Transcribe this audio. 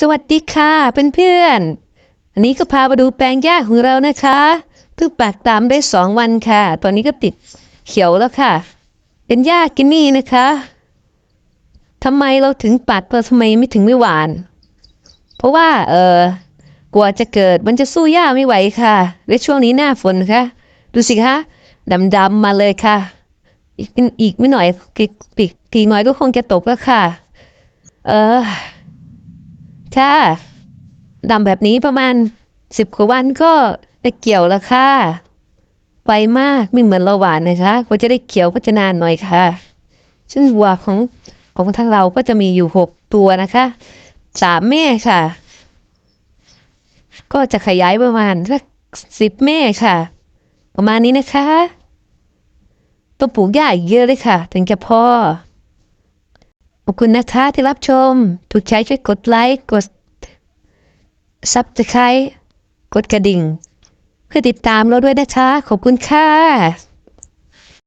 สวัสดีค่ะเพื่อนๆอันนี้ก็พามาดูแปลงหญ้าของเรานะคะเพิ่งปักตามได้สองวันค่ะ ตอนนี้ก็ติดเขียวแล้วค่ะ เป็นหญ้ากินนี่นะคะทำไมเราถึงปัดเพราะทำไมไม่ถึงไม่หวาน เพราะว่าเออกว่าจะเกิดมันจะสู้หญ้าไม่ไหวค่ะและช่วงนี้หน้าฝนค่ะดูสิคะดำๆมาเลยค่ะ อีกอีกไม่หน่อยอีกอีกน้อยก็คงจะตกแล้วค่ะ เออ ค่ะดำแบบนี้ประมาณสิบกว่าวันก็จะเกี่ยวแล้วค่ะไวมากไม่เหมือนเราหวานนะคะกว่าจะได้เขียวก็จะนานหน่อยค่ะซึ่งวัวของของทางเราก็จะมีอยู่หกตัวนะคะสามแม่ค่ะ ก็จะขยายประมาณสักสิบแม่ค่ะ ประมาณนี้นะคะ ต้องปลูกหญ้าเยอะเลยค่ะ ถึงจะพอ ขอบคุณนะคะที่รับชม ถูกใจช่วยกดไลค์ กดซับสไครต์กดกระดิ่ง เพื่อติดตามเราด้วยนะคะ ขอบคุณค่ะ